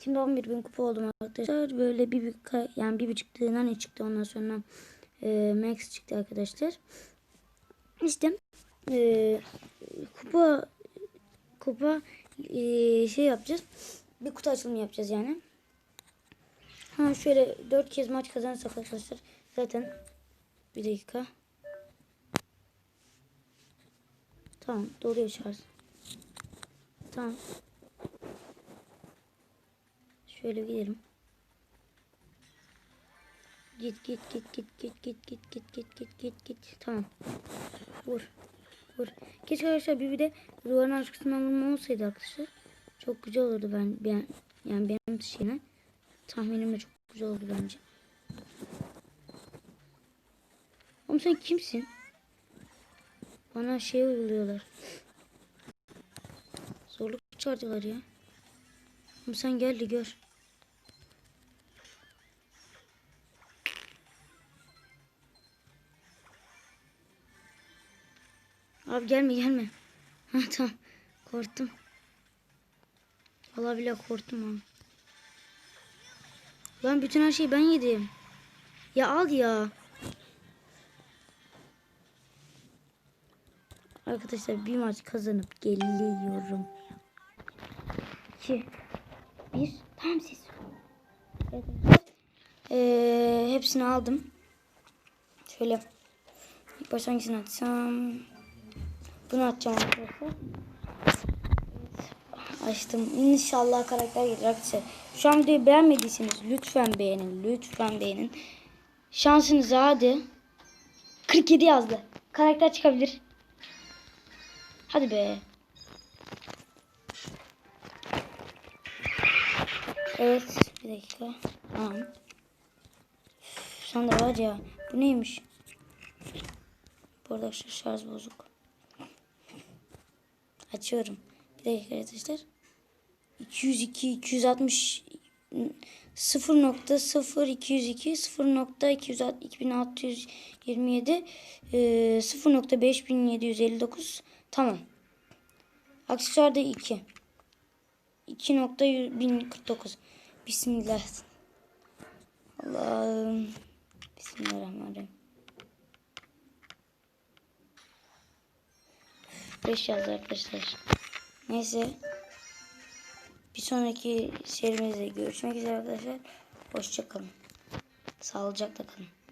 Şimdi 11 bin kupa oldum arkadaşlar. Böyle bir, yani bir buçuk ne çıktı ondan sonra e, max çıktı arkadaşlar. İşte e, kupa kupa e, şey yapacağız. Bir kutu açılımı yapacağız yani. Ha şöyle 4 kez maç kazanırsak arkadaşlar zaten bir dakika. Tamam doluyor şarj. Tamam. Şöyle gidelim. Git git git git git git git git git git git git. Tamam. Vur. Vur. Keşke arkadaşlar bir de duvarın arkasından vurma olsaydı arkadaşlar. Çok güzel olurdu ben, ben yani benim şeyine. Tahminimle çok güzel oldu bence. Oğlum sen kimsin? Bana şey uyguluyorlar. Zorluk çağırdılar ya. Oğlum sen gel de gör. Abi gelme gelme. Ha tamam. Korktum. Valla bile korktum abi. Lan bütün her şeyi ben yedim. Ya al ya. Arkadaşlar bir maç kazanıp geliyorum. 2 1 Tamam siz. Ee, hepsini aldım. Şöyle ilk başta hangisini atsam? Bunu atacağım arkadaşlar. Açtım. İnşallah karakter gelir arkadaşlar. Şu an videoyu beğenmediyseniz lütfen beğenin. Lütfen beğenin. Şansınıza hadi. 47 yazdı. Karakter çıkabilir. Hadi be. Evet. Bir dakika. Tamam. Sen de var ya. Bu neymiş? Bu arada şarj bozuk. Açıyorum. Bir dakika arkadaşlar. 202, 260 0.0 202 0.2627 0.5759 tamam. Aksesuar da 2. 2.1049 Bismillah. Allah'ım. Bismillahirrahmanirrahim. 5 yazdı arkadaşlar. Neyse. Bir sonraki serimizde görüşmek üzere arkadaşlar. Hoşçakalın. Sağlıcakla kalın.